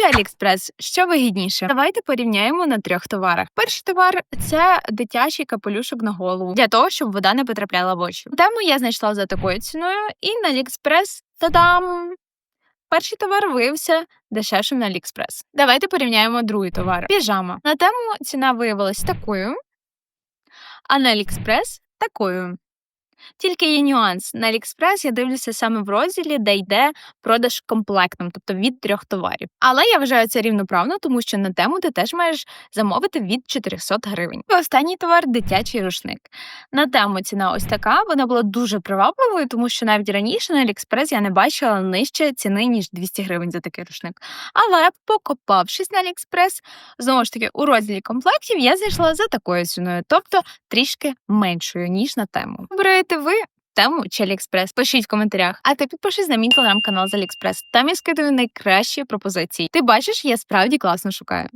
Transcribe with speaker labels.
Speaker 1: чи Аліекспрес? Що вигідніше? Давайте порівняємо на трьох товарах. Перший товар це дитячий капелюшок на голову для того, щоб вода не потрапляла в очі. Тему я знайшла за такою ціною, і на Аліекспрес та-дам! Перший товар виявився дешевшим на Аліекспрес. Давайте порівняємо другий товар. Піжама. На тему ціна виявилась такою, а на Аліекспрес такою. Тільки є нюанс. На Аліекспрес я дивлюся саме в розділі, де йде продаж комплектом, тобто від трьох товарів. Але я вважаю це рівноправно, тому що на тему ти теж маєш замовити від 400 гривень. І останній товар дитячий рушник. На тему ціна ось така. Вона була дуже привабливою, тому що навіть раніше на Аліекспрес я не бачила нижче ціни ніж 200 гривень за такий рушник. Але покопавшись на Аліекспрес, знову ж таки у розділі комплектів я знайшла за такою ціною, тобто трішки меншою ніж на тему. Обираєте ви тему чи Аліекспрес? Пишіть в коментарях. А ти підпишись на мій телеграм-канал з Аліекспрес. Там я скидаю найкращі пропозиції. Ти бачиш, я справді класно шукаю.